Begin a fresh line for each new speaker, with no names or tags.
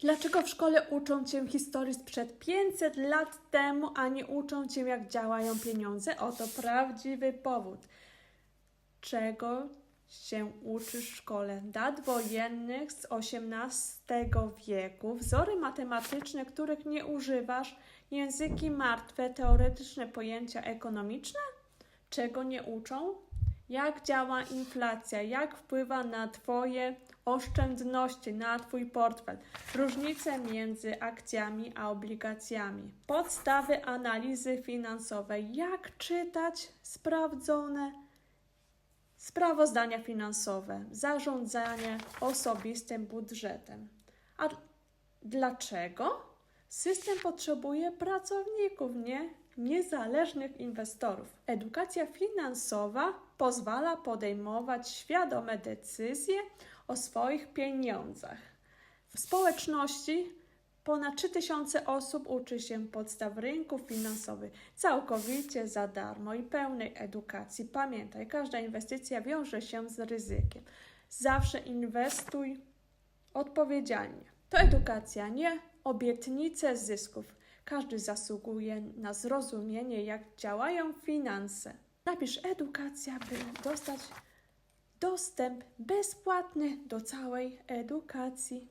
Dlaczego w szkole uczą cię historii sprzed 500 lat temu, a nie uczą cię, jak działają pieniądze? Oto prawdziwy powód. Czego się uczysz w szkole? Dat wojennych z XVIII wieku, wzory matematyczne, których nie używasz, języki martwe, teoretyczne pojęcia ekonomiczne? Czego nie uczą? Jak działa inflacja? Jak wpływa na Twoje oszczędności, na Twój portfel? Różnice między akcjami a obligacjami. Podstawy analizy finansowej. Jak czytać sprawdzone sprawozdania finansowe, zarządzanie osobistym budżetem. A dlaczego? System potrzebuje pracowników, nie niezależnych inwestorów. Edukacja finansowa pozwala podejmować świadome decyzje o swoich pieniądzach. W społeczności ponad 3000 osób uczy się podstaw rynków finansowych całkowicie za darmo i pełnej edukacji. Pamiętaj, każda inwestycja wiąże się z ryzykiem. Zawsze inwestuj odpowiedzialnie. To edukacja, nie obietnice zysków. Każdy zasługuje na zrozumienie, jak działają finanse. Napisz edukacja, by dostać dostęp bezpłatny do całej edukacji.